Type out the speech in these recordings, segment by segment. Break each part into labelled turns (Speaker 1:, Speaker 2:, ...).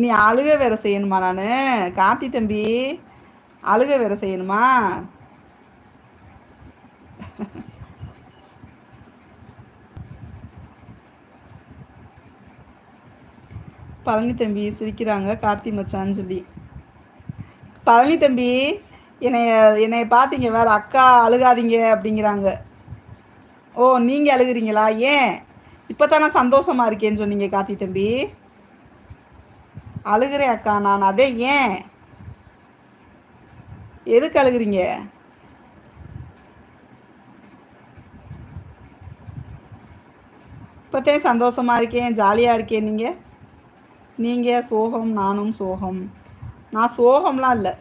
Speaker 1: நீ அழுக வேற செய்யணுமா நான்? கார்த்தி தம்பி அழுக வேற செய்யணுமா? பழனி தம்பி சிரிக்கிறாங்க கார்த்தி மச்சான்னு சொல்லி. பழனி தம்பி என்னைய என்னைய பார்த்தீங்க வேற அக்கா அழுகாதீங்க அப்படிங்கிறாங்க. ஓ நீங்கள் அழுகுறீங்களா? ஏன்? இப்போ தானே சந்தோஷமாக இருக்கேன்னு சொன்னீங்க கார்த்தி தம்பி. அழுகிறேன் அக்கா நான் அதே ஏன்? எதுக்கு அழுகுறீங்க? இப்போத்தே சந்தோஷமாக இருக்கேன் ஜாலியாக இருக்கேன் நீங்கள் நீங்கள் சோகம் நானும் சோகம். நான் சோகம்லாம் இல்லை.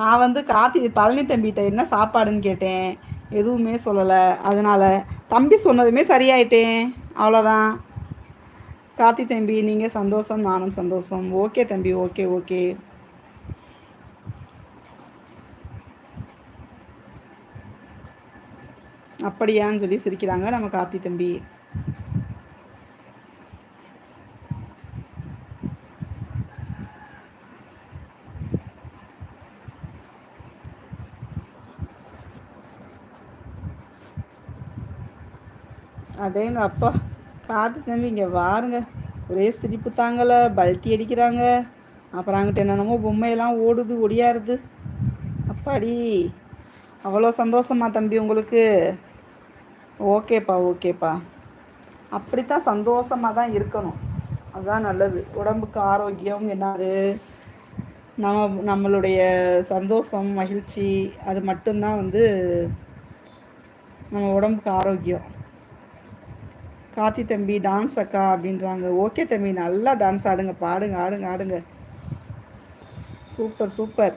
Speaker 1: நான் வந்து காத்தி பழனி தம்பிகிட்ட என்ன சாப்பாடுன்னு கேட்டேன். எதுவுமே சொல்லலை. அதனால் தம்பி சொன்னதுமே சரியாயிட்டேன். அவ்வளோதான் காத்தி தம்பி நீங்கள் சந்தோஷம் நானும் சந்தோஷம். ஓகே தம்பி ஓகே ஓகே. அப்படியான்னு சொல்லி சிரிக்கிறாங்க நம்ம கார்த்தி தம்பி. அடேங்க அப்பா பார்த்து தம்பி இங்கே வாருங்க. ஒரே சிரிப்பு தாங்கலை பல்ட்டி அடிக்கிறாங்க. அப்புறம் அங்கிட்ட என்னென்னமோ பொம்மையெல்லாம் ஓடுது ஒடியாருது. அப்பாடி அவ்வளோ சந்தோஷமா தம்பி உங்களுக்கு. ஓகேப்பா ஓகேப்பா. அப்படித்தான் சந்தோஷமாக தான் இருக்கணும். அதுதான் நல்லது. உடம்புக்கு ஆரோக்கியம் என்னது? நம்ம நம்மளுடைய சந்தோஷம் மகிழ்ச்சி அது மட்டும்தான் வந்து நம்ம உடம்புக்கு ஆரோக்கியம். காத்தி தம்பி டான்ஸ் அக்கா அப்படின்றாங்க. ஓகே தம்பி நல்லா டான்ஸ் ஆடுங்க. பாடுங்க ஆடுங்க ஆடுங்க. Super super.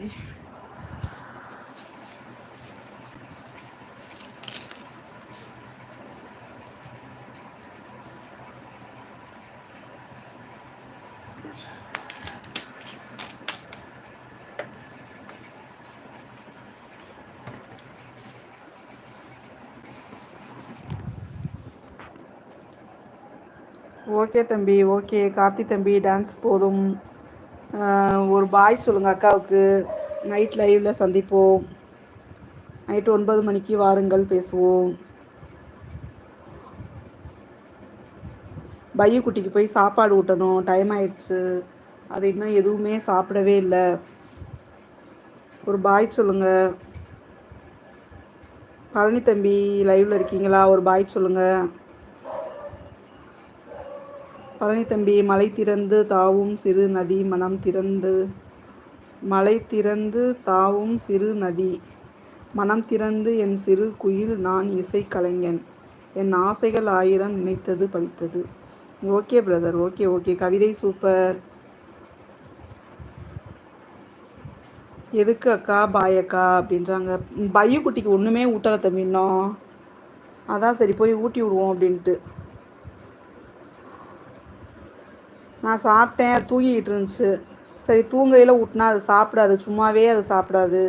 Speaker 1: ஓகே தம்பி. ஓகே கார்த்தி தம்பி டான்ஸ் போதும். ஒரு பாய் சொல்லுங்கள் அக்காவுக்கு. நைட் லைவில் சந்திப்போம். நைட்டு ஒன்பது மணிக்கு வாருங்கள் பேசுவோம். பைய குட்டிக்கு போய் சாப்பாடு ஊட்டணும். டைம் ஆயிடுச்சு. அது இன்னும் எதுவுமே சாப்பிடவே இல்லை. ஒரு பாய் சொல்லுங்கள் பழனி தம்பி லைவில் இருக்கீங்களா? ஒரு பாய் சொல்லுங்கள் பழனி தம்பி மலை திறந்து தாவும் சிறு நதி மனம் திறந்து. மலை திறந்து தாவும் சிறு நதி மனம் திறந்து என் சிறு குயில் நான் இசை கலைஞன். என் ஆசைகள் ஆயிரம் நினைத்தது படித்தது ஓகே பிரதர் ஓகே ஓகே. கவிதை சூப்பர். எதுக்கு அக்கா பாய் அக்கா அப்படின்றாங்க. பையக்குட்டிக்கு ஒன்றுமே ஊட்டலை தம்பினோம் அதான் சரி போய் ஊட்டி விடுவோம் அப்படின்ட்டு. நான் சாப்பிட்டேன் தூங்கிக்கிட்டு இருந்துச்சு சரி தூங்கையில் ஊட்டினா அது சாப்பிடாது சும்மாவே அது சாப்பிடாது.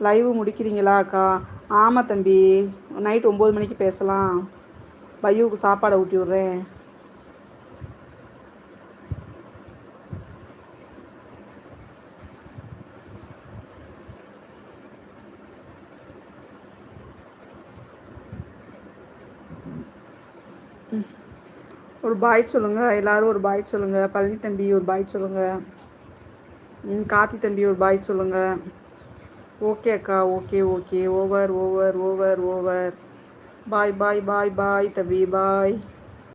Speaker 1: லைவ் முடிக்கிறீங்களா அக்கா? ஆமாம் தம்பி. நைட் ஒம்பது மணிக்கு பேசலாம். பையுவுக்கு சாப்பாடை ஊட்டி விட்றேன். ம். ஒரு பாய் சொல்லுங்கள் எல்லோரும் ஒரு பாய் சொல்லுங்கள் பழனி தம்பி ஒரு பாய் சொல்லுங்கள் காத்தி தம்பி ஒரு பாய் சொல்லுங்கள் ஓகே அக்கா okay okay. Over over over over bye bye bye bye தம்பி பாய்